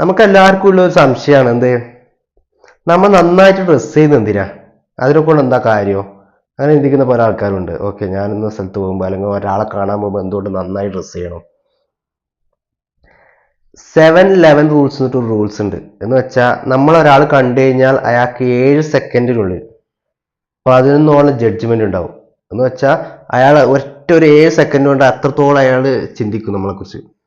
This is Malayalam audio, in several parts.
നമുക്ക് എല്ലാവർക്കും ഉള്ള ഒരു സംശയമാണ്. എന്ത്? നമ്മൾ നന്നായിട്ട് ഡ്രസ്സ് ചെയ്യുന്ന എന്തിനാ? അതിനെ കൊണ്ട് എന്താ കാര്യമോ അങ്ങനെ ചിന്തിക്കുന്ന പല ആൾക്കാരുണ്ട്. ഓക്കെ ഞാൻ ഇന്ന സ്ഥലത്ത് പോകുമ്പോൾ അല്ലെങ്കിൽ ഒരാളെ കാണാൻ പോകുമ്പോൾ എന്തുകൊണ്ട് നന്നായി ഡ്രസ്സ് ചെയ്യണം? സെവൻ ലെവൻ റൂൾസ് എന്നിട്ട് റൂൾസ് ഉണ്ട്. എന്ന് വെച്ചാൽ നമ്മൾ ഒരാൾ കണ്ടു കഴിഞ്ഞാൽ അയാൾക്ക് ഏഴ് സെക്കൻഡിനുള്ളിൽ പതിനൊന്നോളം ജഡ്ജ്മെന്റ് ഉണ്ടാവും. എന്ന് വെച്ചാൽ അയാൾ ഒറ്റ ഒരു ഏഴ് സെക്കൻഡ് കൊണ്ട് അത്രത്തോളം അയാൾ ചിന്തിക്കും നമ്മളെക്കുറിച്ച്.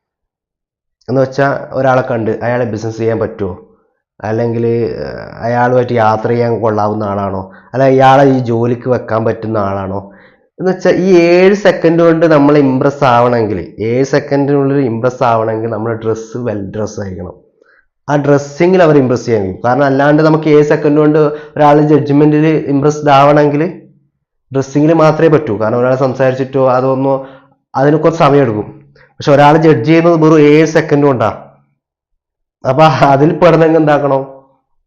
എന്ന് വെച്ചാൽ ഒരാളെ കണ്ട് അയാളെ ബിസിനസ് ചെയ്യാൻ പറ്റുമോ അല്ലെങ്കിൽ അയാളുമായിട്ട് യാത്ര ചെയ്യാൻ കൊള്ളാവുന്ന ആളാണോ? അല്ല ഇയാളെ ഈ ജോലിക്ക് വെക്കാൻ പറ്റുന്ന ആളാണോ? എന്ന് വെച്ചാൽ ഈ ഏഴ് സെക്കൻഡ് കൊണ്ട് നമ്മൾ ഇമ്പ്രസ് ആവണമെങ്കിൽ ഏഴ് സെക്കൻഡിനുള്ളിൽ ഇമ്പ്രസ് ആവണമെങ്കിൽ നമ്മൾ ഡ്രസ്സ് വെൽ ഡ്രസ് ആയിരിക്കണം. ആ ഡ്രസ്സിങ്ങിൽ അവർ ഇമ്പ്രസ് ചെയ്യാൻ കഴിയും. കാരണം അല്ലാണ്ട് നമുക്ക് ഏഴ് സെക്കൻഡ് കൊണ്ട് ഒരാൾ ജഡ്ജ്മെന്റിൽ ഇമ്പ്രസ്ഡ് ആവണമെങ്കിൽ ഡ്രസ്സിങ്ങിൽ മാത്രമേ പറ്റൂ. കാരണം ഒരാൾ സംസാരിച്ചിട്ടോ അതൊന്നോ അതിന് കുറച്ച് സമയം എടുക്കും പക്ഷെ ഒരാൾ ജഡ്ജ് ചെയ്യുന്നത് വെറും ഏഴ് സെക്കൻഡ് കൊണ്ടാണ് അപ്പൊ അതിൽ പെടണമെങ്കിൽ എന്താക്കണം?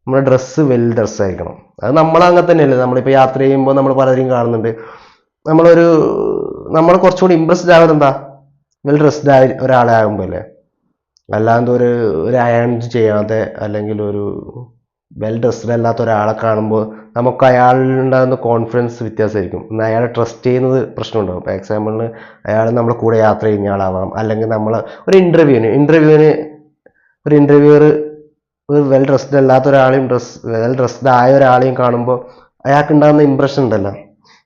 നമ്മുടെ ഡ്രസ്സ് വെൽ ഡ്രസ് ആയിരിക്കണം. അത് നമ്മൾ അങ്ങനെ തന്നെയല്ലേ. നമ്മളിപ്പോൾ യാത്ര ചെയ്യുമ്പോൾ നമ്മൾ പലരെയും കാണുന്നുണ്ട്. നമ്മളൊരു നമ്മൾ കുറച്ചുകൂടി ഇമ്പ്രസ്ഡ് ആവുന്നത് എന്താ? വെൽ ഡ്രസ്ഡ് ആയി ഒരാളെ ആകുമ്പോൾ അല്ലേ? അല്ലാണ്ട് ഒരു ഒരു അയൺ ചെയ്യാതെ അല്ലെങ്കിൽ ഒരു വെൽ ഡ്രസ്ഡ് അല്ലാത്ത ഒരാളെ കാണുമ്പോൾ നമുക്ക് അയാളിലുണ്ടാകുന്ന കോൺഫിഡൻസ് വ്യത്യാസമായിരിക്കും. എന്നാൽ അയാളെ ട്രസ്റ്റ് ചെയ്യുന്നത് പ്രശ്നമുണ്ടാകും. ഇപ്പോൾ എക്സാമ്പിളിന് അയാൾ നമ്മളെ കൂടെ യാത്ര ചെയ്യുന്ന ആളാവാം. അല്ലെങ്കിൽ നമ്മൾ ഒരു ഇന്റർവ്യൂവിന് ഇന്റർവ്യൂവിന് ഒരു ഇന്റർവ്യൂവർ ഒരു വെൽ ഡ്രസ്ഡ് അല്ലാത്ത ഒരാളെയും ഡ്രസ് വെൽ ഡ്രസ്ഡ് ആയ ഒരാളെയും കാണുമ്പോൾ അയാൾക്ക് ഉണ്ടാകുന്ന ഇമ്പ്രഷൻ ഉണ്ടല്ലോ.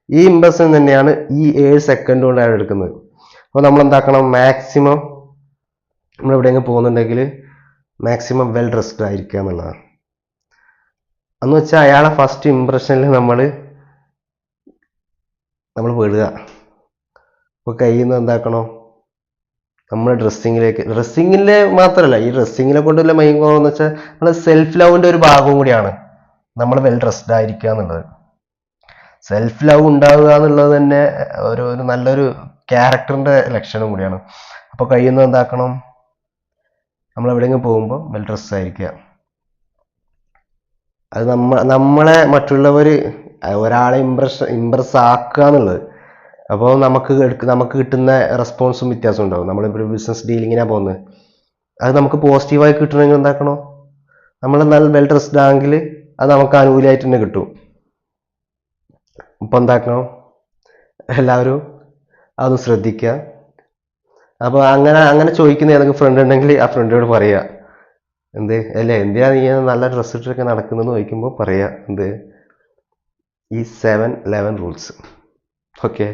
ഈ ഇമ്പ്രഷൻ തന്നെയാണ് ഈ ഏഴ് സെക്കൻഡ് കൊണ്ട് അയാൾ എടുക്കുന്നത്. അപ്പോൾ നമ്മൾ എന്താക്കണം? മാക്സിമം നമ്മൾ എവിടെയെങ്കിലും പോകുന്നുണ്ടെങ്കിൽ മാക്സിമം വെൽ ഡ്രസ്ഡ് ആയിരിക്കുക എന്നുള്ളതാണ്. എന്ന് വെച്ചാൽ അയാളെ ഫസ്റ്റ് ഇമ്പ്രഷനിൽ നമ്മൾ നമ്മൾ പെടുക. അപ്പോൾ കയ്യിൽ നിന്ന് എന്താക്കണോ? നമ്മൾ ഡ്രസ്സിങ്ങിലേക്ക് ഡ്രസ്സിങ്ങിലെ മാത്രമല്ല ഈ ഡ്രസ്സിങ്ങിനെ കൊണ്ടുള്ള മെയിൻ കുറവെന്ന് വെച്ചാൽ നമ്മൾ സെൽഫ് ലവിന്റെ ഒരു ഭാഗവും കൂടിയാണ് നമ്മൾ വെൽ ഡ്രസ്ഡ് ആയിരിക്കുക എന്നുള്ളത്. സെൽഫ് ലവ് ഉണ്ടാവുക എന്നുള്ളത് തന്നെ ഒരു ഒരു നല്ലൊരു ക്യാരക്ടറിന്റെ ലക്ഷണം കൂടിയാണ്. അപ്പോൾ കഴിയുന്നത് എന്താക്കണം? നമ്മൾ എവിടെയെങ്കിലും പോകുമ്പോൾ വെൽ ഡ്രസ് ആയിരിക്കുക. അത് നമ്മ നമ്മളെ മറ്റുള്ളവർ ഒരാളെ ഇമ്പ്രസ് ഇമ്പ്രസ് ആക്കുക എന്നുള്ളത്. അപ്പോൾ നമുക്ക് നമുക്ക് കിട്ടുന്ന റെസ്പോൺസും വ്യത്യാസം ഉണ്ടാവും. നമ്മളിപ്പോൾ ബിസിനസ് ഡീലിങ്ങിനാണ് പോകുന്നത്. അത് നമുക്ക് പോസിറ്റീവായി കിട്ടണമെങ്കിൽ എന്താക്കണോ? നമ്മൾ നല്ല വെൽ ഡ്രസ്ഡ് ആണെങ്കിൽ അത് നമുക്ക് അനുകൂലമായിട്ട് തന്നെ കിട്ടും. ഇപ്പം എന്താക്കണം? എല്ലാവരും അതൊന്ന് ശ്രദ്ധിക്കുക അപ്പോൾ അങ്ങനെ അങ്ങനെ ചോദിക്കുന്ന ഏതെങ്കിലും ഫ്രണ്ട് ഉണ്ടെങ്കിൽ ആ ഫ്രണ്ടിനോട് പറയുക എന്ത്? അല്ല എന്തിനാ നീ നല്ല ഡ്രസ്സ് ഇട്ടൊക്കെ നടക്കുന്നതെന്ന് ചോദിക്കുമ്പോൾ പറയുക എന്ത്? ഈ സെവൻ ലെവൻ റൂൾസ് ഓക്കെ